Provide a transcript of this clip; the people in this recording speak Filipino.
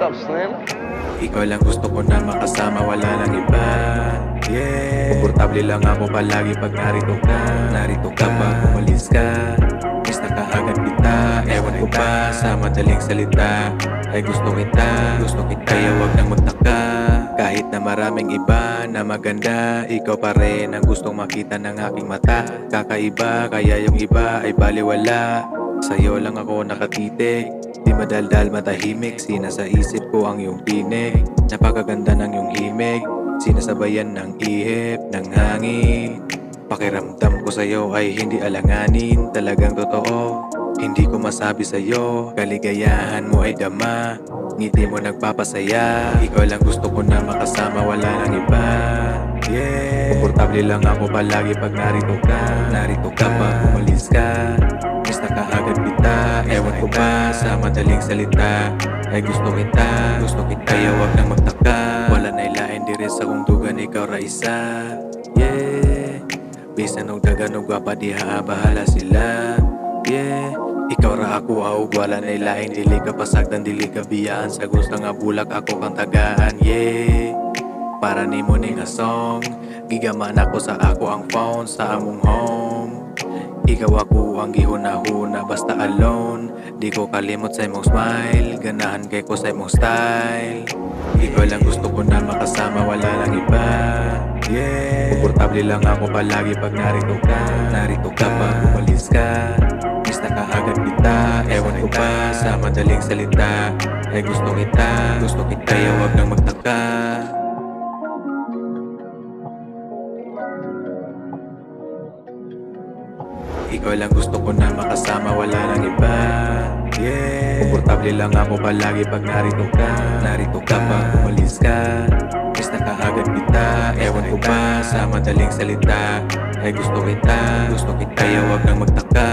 What's up, Slim? Ikaw lang gusto ko na makasama, wala lang iba. Yeah. Komportable lang ako palagi pag narito ka. Narito ka pag umalis ka. Miss na kaagad kita. Ewan ko ba sa madaling salita? Ay gusto kita, gusto kita. Kaya wag nang magtaka. Kahit na maraming iba na maganda Ikaw pa rin ang gustong makita ng aking mata. Kakaiba, kaya yung iba ay baliwala. Sa'yo lang ako nakatitig Di madaldal matahimik. Sinasa isip ko ang iyong tinig. Napakaganda ng iyong himig. Sinasabayan ng ihip ng hangin. Pakiramdam ko sa'yo ay hindi alanganin. Talagang totoo. Hindi ko masabi sa'yo Kaligayahan mo ay dama Ngiti mo nagpapasaya. Ikaw lang gusto ko na makasama Wala nang iba. Yeah. Komportable lang ako palagi pag narito ka. Narito ka pag umalis ka. Miss na kaagad kita Ewan ko ba sa madaling salita. Ay gusto kita, gusto kita. Kaya wag nang magtaka. Wala na ilain di rin sa kong dugan Ikaw ra isa. Yeah. Bisan og dagan og gwapa diha bahala sila. Yeah. Ikaw ra ako aug wala na ilain. Dili ka pasagdan dili ka biyaan. Sa gusto nga bulak ako kang tagaan. Yeah. Para ni nga song. Gigaman ako sa ako ang phone sa among home. Ikaw ako ang gihuna-huna basta alone Di ko kalimot sa imong smile Ganahan kay ko sa imong style. Ikaw lang gusto ko na makasama wala lang iba. Yeah. Komportable lang ako palagi pag narito ka. Narito ka pag umalis ka. Miss na kaagad kita. Ewan ko ba sa madaling salita. Ay gusto kita, gusto kita. Kaya wag nang magtaka. Ikaw lang gusto ko na makasama, wala lang iba Yeah. Komportable lang ako palagi pag narito ka. Narito ka pag umalis ka. Miss na kita. Ewan ko ba sa madaling salita? Ay gusto kita, gusto kita. Kaya wag nang magtaka